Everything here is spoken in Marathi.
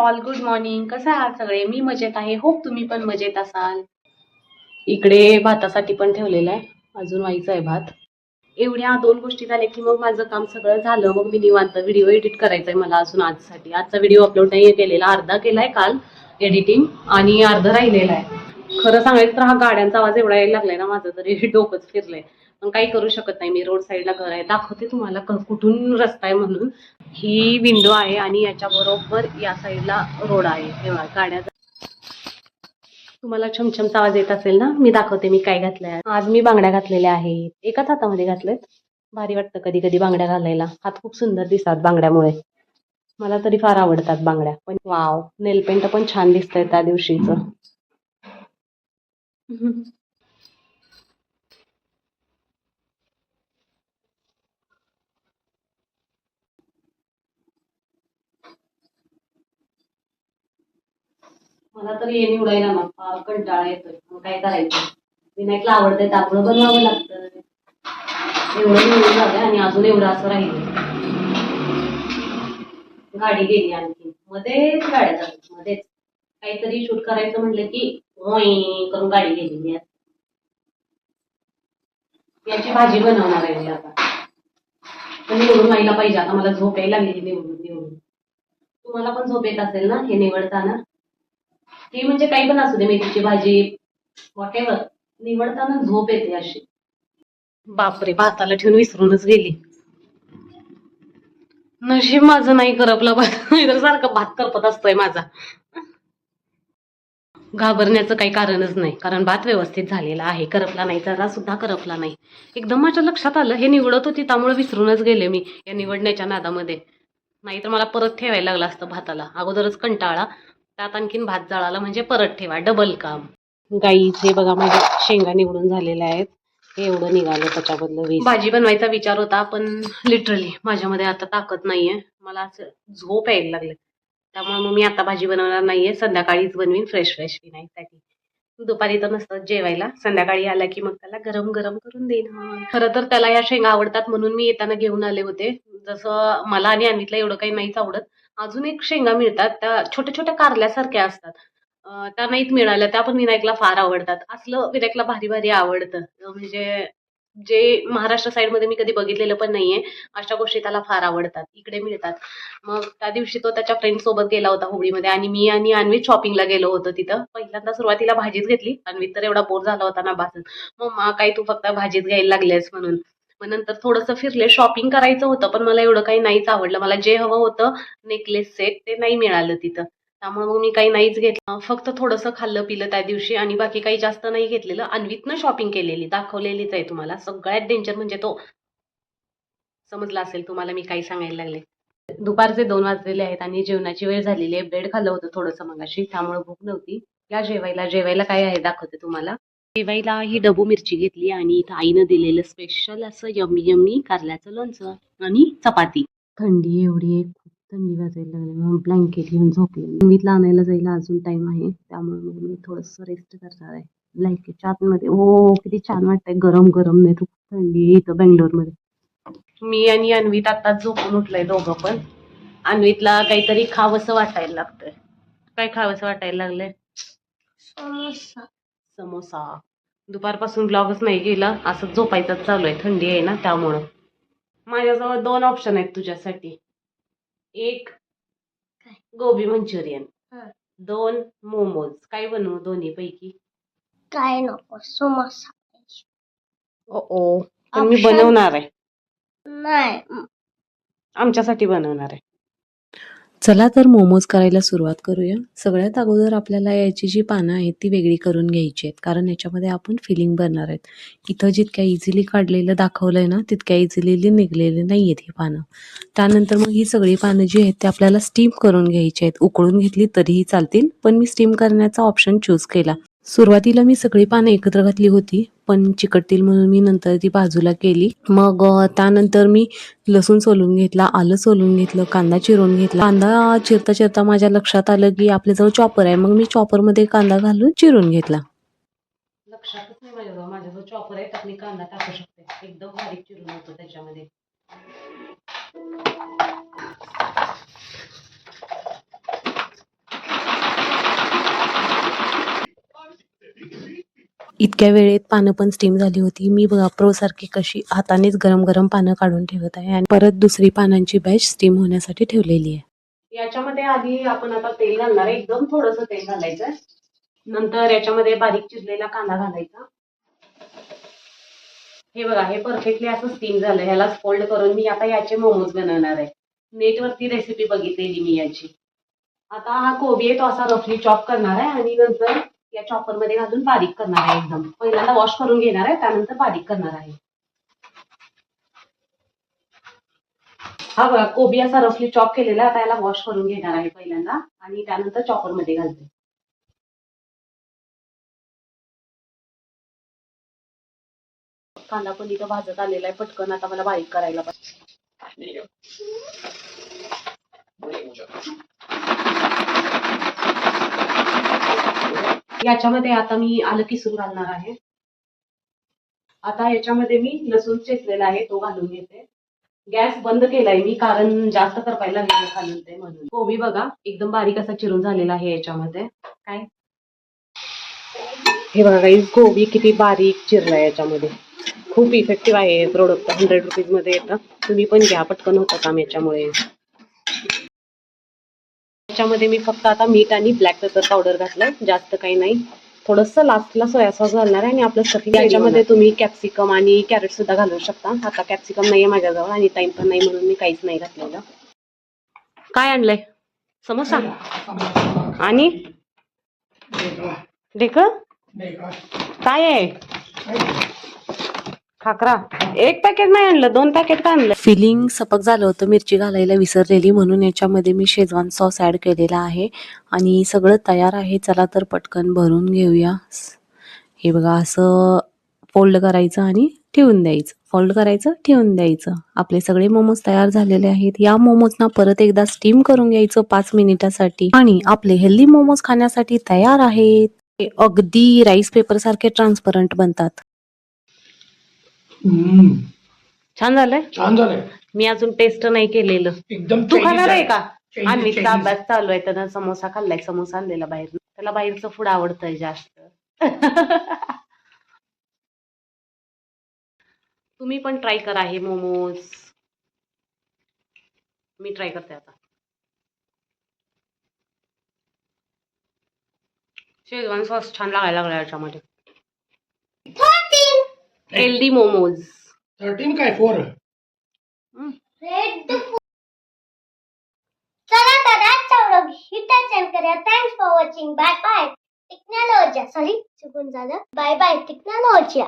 ऑल गुड मॉर्निंग कसं आहात सगळे? मी मजेत आहे. होप तुम्ही पण मजेत असाल. इकडे भातासाठी पण ठेवलेलं आहे. अजून व्हायचं आहे भात. एवढ्या दोन गोष्टी झाल्या की मग माझं काम सगळं झालं. मग मी निवांत व्हिडिओ एडिट करायचा आहे मला अजून आजसाठी. आजचा व्हिडिओ अपलोड नाही केलेला. अर्धा केलाय काल एडिटिंग आणि अर्धा राहिलेला आहे. खरं सांगायचं तर हा गाड्यांचा आवाज एवढा यायला लागलाय ना माझं तरी डोकंच फिरलंय. पण काही करू शकत नाही. मी रोड साईडला घर आहे. दाखवते तुम्हाला कुठून रस्ता आहे म्हणून. ही विंडो आहे आणि याच्या बरोबर या साईडला रोड आहे. तेव्हा गाड्या तुम्हाला छमछमचा आवाज येत असेल ना? मी दाखवते मी काय घातलंय. आज मी बांगड्या घातलेल्या आहेत. एकाच हातामध्ये घातलेत. भारी वाटतं कधी कधी बांगड्या घालायला. हात खूप सुंदर दिसतात बांगड्यामुळे. मला तरी फार आवडतात बांगड्या. पण वाव नेल पेंट पण छान दिसतंय त्या दिवशीच. मला तर हे निवडायला मग. फार कंटाळा येतोय. मग काय करायचं? विनायकला आवडतंय त्यामुळं बनवावं लागतं. एवढं निवडून झालंय आणि अजून एवढं असं राहिलं. गाडी गेली आणखी. मध्येच गाड्या जातात. मध्येच. काहीतरी शूट करायचं म्हटलं की ओय करून गाडी गेलेली आहे याची भाजी बनवणार आहे मी आता. पण निवडून व्हायला पाहिजे. आता मला झोप यायला लागली निवडून निवडून तुम्हाला पण झोप येत असेल ना? हे निवडताना. हे म्हणजे काही पण असू दे मेथीची भाजी वॉटेवर निवडताना झोप येते अशी. बापरे भाताला ठेवून विसरूनच गेली. नशीब माझं नाही करपला भात नाहीतर सारखं भात करपत असतोय माझा. घाबरण्याचं काही कारणच नाही कारण भात व्यवस्थित झालेला आहे करपला नाही जरा सुद्धा करपला नाही. एकदम माझ्या लक्षात आलं हे निवडत होती त्यामुळे विसरूनच गेले मी या निवडण्याच्या नादामध्ये. नाहीतर मला परत ठेवायला लागलं असतं भाताला. अगोदरच कंटाळा त्यात आणखीन भात जळाला म्हणजे परत ठेवा. डबल काम. गाईचे बघा माझ्या शेंगा निवडून झालेल्या आहेत. हे एवढं निघालं त्याच्याबद्दल भाजी बनवायचा विचार होता पण लिटरली माझ्यामध्ये आता ताकद नाहीये. मला असं झोप यायला लागले. त्यामुळे मग मी आता भाजी बनवणार नाहीये. संध्याकाळीच बनवीन फ्रेश फ्रेश विनायकसाठी दुपारी तर नसतं जेवायला. संध्याकाळी आला की मग त्याला गरम गरम करून देईन. खरं तर त्याला या शेंगा आवडतात म्हणून मी येताना घेऊन आले होते. जसं मला आणि अनितला एवढं काही नाहीच आवडत. अजून एक शेंगा मिळतात त्या छोट्या छोट्या कारल्यासारख्या असतात. त्या नाहीत मिळाल्या त्या पण विनायकला फार आवडतात. असलं विनायकला भारी भारी आवडतं. म्हणजे जे महाराष्ट्र साईडमध्ये मी कधी बघितलेलं पण नाहीये अशा गोष्टी त्याला फार आवडतात. इकडे मिळतात. मग त्या दिवशी तो त्याच्या फ्रेंड सोबत गेला होता होळीमध्ये आणि मी आणि अन्वित शॉपिंगला गेलो होतो तिथं. पहिल्यांदा सुरुवातीला भाजीच घेतली. अन्वित तर एवढा बोर झाला होता ना भाजून मग काही तू फक्त भाजीच घ्यायला लागलेस म्हणून. मग नंतर थोडंसं फिरले. शॉपिंग करायचं होतं पण मला एवढं काही नाहीच आवडलं. मला जे हवं होतं नेकलेस सेट ते नाही मिळालं तिथं. त्यामुळे मग मी काही नाहीच घेतलं. फक्त थोडंसं खाल्लं पिलं त्या दिवशी आणि बाकी काही जास्त नाही घेतलेलं. अन्वितनं शॉपिंग केलेली. दाखवलेलीच आहे तुम्हाला. सगळ्यात डेंजर म्हणजे तो. समजला असेल तुम्हाला मी काही सांगायला लागले. दुपारचे दोन वाजलेले आहेत आणि जेवणाची वेळ झालेली आहे. ब्रेड खाल्लं होतं थोडंसं मगाशी. त्यामुळे भूक नव्हती. या जेवायला जेवायला काय आहे दाखवते तुम्हाला. जेवायला ही डबू मिरची घेतली आणि इथं आईनं दिलेलं स्पेशल असं यम्मी यम्मी कारल्याचं लोणचं आणि चपाती. थंडी एवढी आहे खूप थंडी वाजायला लागली. म्हणून ब्लँकेट घेऊन झोपले. मीतला आणायला जायला अजून टाइम आहे त्यामुळे मग मी थोडंसं रेस्ट करणार आहे. ब्लँकेटच्या आतमध्ये. ओ किती छान वाटतंय. गरम गरम नाही खूप थंडी आहे इथं बेंगलोरमध्ये. मी आणि अन्वित आता झोपून उठलोय दोघं पण. अन्वितला काहीतरी खावंसं वाटायला लागतंय. काय खावंसं वाटायला लागलंय? समोसा. दुपारपासून ब्लॉगच नाही गेला असं झोपायचं चालू आहे थंडी आहे ना त्यामुळं. माझ्याजवळ दोन ऑप्शन आहेत तुझ्यासाठी. एक गोबी मंचुरियन. दोन मोमोज. काय बनवू दोन्ही पैकी काय नको समोसा. ओ ओ पण मी Option- बनवणार आहे. नाही. आमच्यासाठी बनवणार आहे. चला तर मोमोज करायला सुरुवात करूया. सगळ्यात अगोदर आपल्याला याची जी पानं आहेत ती वेगळी करून घ्यायची आहेत. कारण याच्यामध्ये आपण फिलिंग भरणार आहेत. इथं जितक्या इझिली काढलेलं दाखवलं आहे ना तितक्या इझिली निघलेली नाही आहेत ही पानं. त्यानंतर मग ही सगळी पानं जी आहेत ती आपल्याला स्टीम करून घ्यायची आहेत. उकळून घेतली तरीही चालतील पण मी स्टीम करण्याचा ऑप्शन चूज केला. सुरुवातीला मी सगळी पानं एकत्र घातली होती पण चिकटतील म्हणून मी नंतर ती बाजूला केली. मग त्यानंतर मी लसूण सोलून घेतला आलं सोलून घेतलं कांदा चिरून घेतला. कांदा चिरता चिरता माझ्या लक्षात आलं की आपल्याजवळ चॉपर आहे मग मी चॉपरमध्ये कांदा घालून चिरून घेतला. लक्षातच नाही माझ्याजवळ माझ्याजवळ चॉपर आहे त्यात मी कांदा टाकू शकते. एकदम बारीक चिरून होतो त्याच्यामध्ये. इतक्या वेळेत पानं पण स्टीम झाली होती. मी बघा प्रो सारखी कशी हातानेच गरम गरम पानं काढून ठेवत आहे आणि परत दुसरी पानांची बॅच स्टीम होण्यासाठी ठेवलेली आहे. याच्यामध्ये आधी आपण आता तेल घालणार आहे. एकदम थोडस तेल घालायचं नंतर याच्यामध्ये बारीक चिरलेला कांदा घालायचा. हे बघा हे परफेक्टली असं स्टीम झालं. ह्याला फोल्ड करून मी आता याचे मोमोज बनवणार आहे. नेटवरती रेसिपी बघितलेली मी याची. आता हा कोबी आहे तो असा रफली चॉप करणार आहे आणि नंतर या चॉपरमध्ये घालून बारीक करणार आहे एकदम. पहिल्यांदा वॉश करून घेणार आहे त्यानंतर बारीक करणार आहे. हा बघा कोबी असा रफली चॉप केलेला आता याला वॉश करून घेणार आहे पहिल्यांदा. आणि त्यानंतर चॉपरमध्ये घालते. कांदा पण इथं भाजत आलेला आहे पटकन आता मला बारीक करायला पाहिजे. याच्यामध्ये आता मी आलं किसून घालणार आहे. आता याच्यामध्ये मी लसूण चेचलेला आहे तो घालून घेते. गॅस बंद केलाय मी कारण जास्त करपायला लागले ते म्हणून. कोबी बघा एकदम बारीक असा चिरून झालेला आहे याच्यामध्ये. काय? हे बघा काही कोबी किती बारीक चिरलाय याच्यामध्ये. खूप इफेक्टिव्ह आहे प्रोडक्ट हंड्रेड रुपीजमध्ये येतं. तुम्ही पण घ्या पटकन होतं काम याच्यामुळे. याच्यामध्ये मी फक्त आता मीठ आणि ब्लॅक पेपर पावडर घातलंय. जास्त काही नाही. थोडस लास्टला सोया सॉस घालणार आहे आणि आपलं स्टफिंग याच्यामध्ये तुम्ही कॅप्सिकम आणि कॅरेट सुद्धा घालू शकता. आता कॅप्सिकम नाहीये माझ्याजवळ आणि टाइम पण नाही म्हणून मी काहीच नाही घातलेलं. काय आणलंय? समोसा? आणि? ढेक काय आहे? खाकरा एक पॅकेट नाही आणलं दोन पॅकेट का आणलं? फिलिंग सपक झालं होतं मिरची घालायला विसरलेली म्हणून याच्यामध्ये मी शेजवान सॉस ॲड केलेला आहे. आणि सगळं तयार आहे चला तर पटकन भरून घेऊया. हे बघा असं फोल्ड करायचं आणि ठेवून द्यायचं. फोल्ड करायचं ठेवून द्यायचं. आपले सगळे मोमोज तयार झालेले आहेत. या मोमोजना परत एकदा स्टीम करून घ्यायचं पाच मिनिटासाठी. आणि आपले हेल्दी मोमोज खाण्यासाठी तयार आहेत. अगदी राईस पेपर सारखे ट्रान्सपरंट बनतात. छान झालंय? छान झालंय. मी अजून टेस्ट नाही केलेलं. एकदम तू खाणार आहे का? Chinese. अभ्यास चालू आहे त्यानं समोसा खाल्लाय समोसा आणलेला बाहेर त्याला बाहेरचं फूड आवडतंय जास्त. तुम्ही पण ट्राय करा हे मोमोज मी ट्राय करते आता. शेजवान सॉस छान लागायला लागला याच्यामध्ये. हेल्दी मोमोज. थर्टीन काय? फोर रेड चला तर आजचा व्लॉग करूया. Thanks for watching bye bye technology sorry चुकून झालं. Bye bye technology